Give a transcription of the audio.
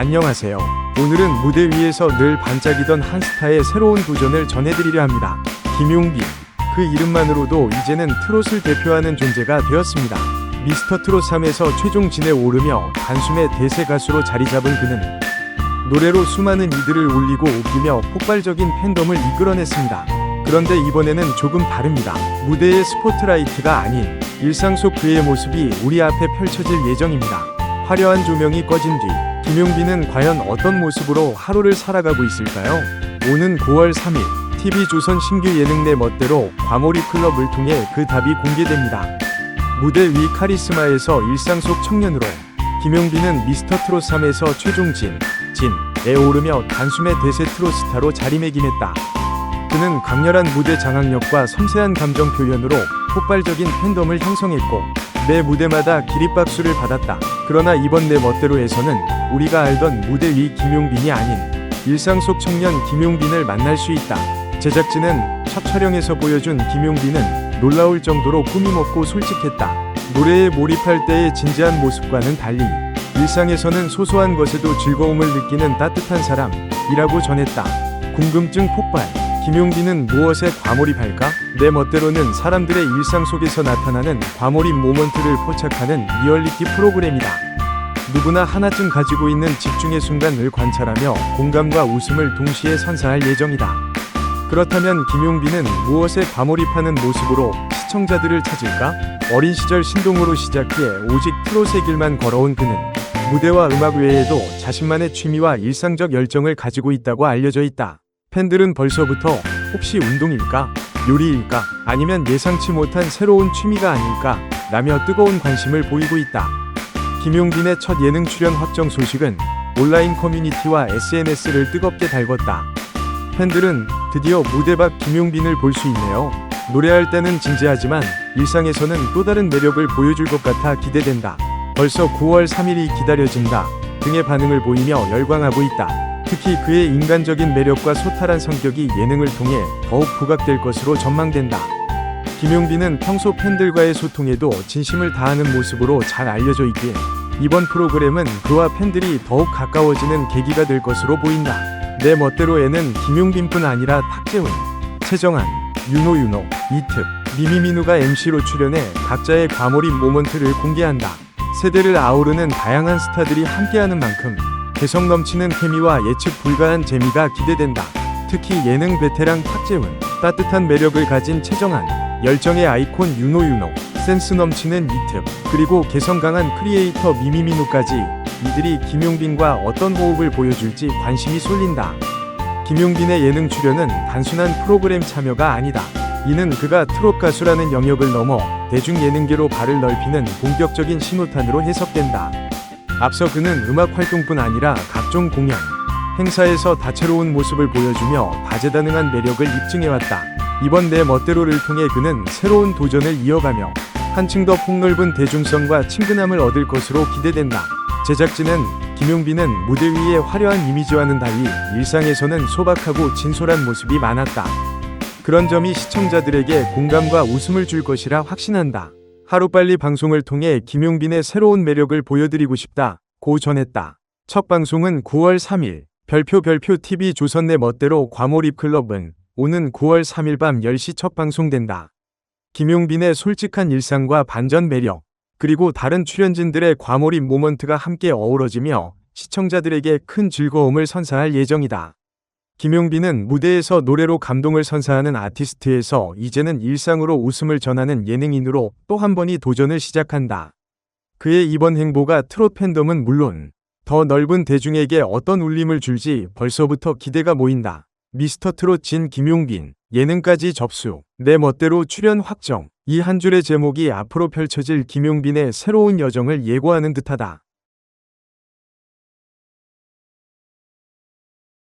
안녕하세요. 오늘은 무대 위에서 늘 반짝이던 한 스타의 새로운 도전을 전해드리려 합니다. 김용빈. 그 이름만으로도 이제는 트롯을 대표하는 존재가 되었습니다. 미스터 트롯 3에서 최종진에 오르며 단숨에 대세 가수로 자리 잡은 그는 노래로 수많은 이들을 울리고 웃기며 폭발적인 팬덤을 이끌어냈습니다. 그런데 이번에는 조금 다릅니다. 무대의 스포트라이트가 아닌 일상 속 그의 모습이 우리 앞에 펼쳐질 예정입니다. 화려한 조명이 꺼진 뒤 김용빈은 과연 어떤 모습으로 하루를 살아가고 있을까요? 오는 9월 3일 TV조선 신규 예능 내 멋대로 과몰입 클럽을 통해 그 답이 공개됩니다. 무대 위 카리스마에서 일상 속 청년으로 김용빈은 미스터 트롯 3에서 최종진, 진에 오르며 단숨에 대세 트롯 스타로 자리매김했다. 그는 강렬한 무대 장악력과 섬세한 감정 표현으로 폭발적인 팬덤을 형성했고 매 무대마다 기립박수를 받았다. 그러나 이번 내 멋대로에서는 우리가 알던 무대 위 김용빈이 아닌 일상 속 청년 김용빈을 만날 수 있다. 제작진은 첫 촬영에서 보여준 김용빈은 놀라울 정도로 꾸밈없고 솔직했다. 노래에 몰입할 때의 진지한 모습과는 달리 일상에서는 소소한 것에도 즐거움을 느끼는 따뜻한 사람이라고 전했다. 궁금증 폭발. 김용빈은 무엇에 과몰입할까? 내 멋대로는 사람들의 일상 속에서 나타나는 과몰입 모먼트를 포착하는 리얼리티 프로그램이다. 누구나 하나쯤 가지고 있는 집중의 순간을 관찰하며 공감과 웃음을 동시에 선사할 예정이다. 그렇다면 김용빈은 무엇에 과몰입하는 모습으로 시청자들을 찾을까? 어린 시절 신동으로 시작해 오직 트롯의 길만 걸어온 그는 무대와 음악 외에도 자신만의 취미와 일상적 열정을 가지고 있다고 알려져 있다. 팬들은 벌써부터 혹시 운동일까? 요리일까? 아니면 예상치 못한 새로운 취미가 아닐까? 라며 뜨거운 관심을 보이고 있다. 김용빈의 첫 예능 출연 확정 소식은 온라인 커뮤니티와 SNS를 뜨겁게 달궜다. 팬들은 드디어 무대 밖 김용빈을 볼 수 있네요. 노래할 때는 진지하지만 일상에서는 또 다른 매력을 보여줄 것 같아 기대된다. 벌써 9월 3일이 기다려진다. 등의 반응을 보이며 열광하고 있다. 특히 그의 인간적인 매력과 소탈한 성격이 예능을 통해 더욱 부각될 것으로 전망된다. 김용빈은 평소 팬들과의 소통에도 진심을 다하는 모습으로 잘 알려져 있기에 이번 프로그램은 그와 팬들이 더욱 가까워지는 계기가 될 것으로 보인다. 내 멋대로에는 김용빈뿐 아니라 탁재훈, 최정한, 윤호윤호, 이특, 미미민우가 MC로 출연해 각자의 과몰입 모먼트를 공개한다. 세대를 아우르는 다양한 스타들이 함께하는 만큼 개성 넘치는 케미와 예측 불가한 재미가 기대된다. 특히 예능 베테랑 탁재훈, 따뜻한 매력을 가진 최정한, 열정의 아이콘 윤호윤호, 센스 넘치는 이특, 그리고 개성 강한 크리에이터 미미민우까지 이들이 김용빈과 어떤 호흡을 보여줄지 관심이 쏠린다. 김용빈의 예능 출연은 단순한 프로그램 참여가 아니다. 이는 그가 트롯 가수라는 영역을 넘어 대중 예능계로 발을 넓히는 본격적인 신호탄으로 해석된다. 앞서 그는 음악 활동뿐 아니라 각종 공연, 행사에서 다채로운 모습을 보여주며 다재다능한 매력을 입증해왔다. 이번 내 멋대로를 통해 그는 새로운 도전을 이어가며 한층 더 폭넓은 대중성과 친근함을 얻을 것으로 기대된다. 제작진은 김용빈은 무대 위의 화려한 이미지와는 달리 일상에서는 소박하고 진솔한 모습이 많았다. 그런 점이 시청자들에게 공감과 웃음을 줄 것이라 확신한다. 하루빨리 방송을 통해 김용빈의 새로운 매력을 보여드리고 싶다. 고 전했다. 첫 방송은 9월 3일 별표 별표 TV 조선 내 멋대로 과몰입 클럽은 오는 9월 3일 밤 10시 첫 방송된다. 김용빈의 솔직한 일상과 반전 매력, 그리고 다른 출연진들의 과몰입 모먼트가 함께 어우러지며 시청자들에게 큰 즐거움을 선사할 예정이다. 김용빈은 무대에서 노래로 감동을 선사하는 아티스트에서 이제는 일상으로 웃음을 전하는 예능인으로 또 한 번이 도전을 시작한다. 그의 이번 행보가 트롯 팬덤은 물론 더 넓은 대중에게 어떤 울림을 줄지 벌써부터 기대가 모인다. 미스터 트롯 진 김용빈, 예능까지 접수, 내 멋대로 출연 확정. 이 한 줄의 제목이 앞으로 펼쳐질 김용빈의 새로운 여정을 예고하는 듯하다.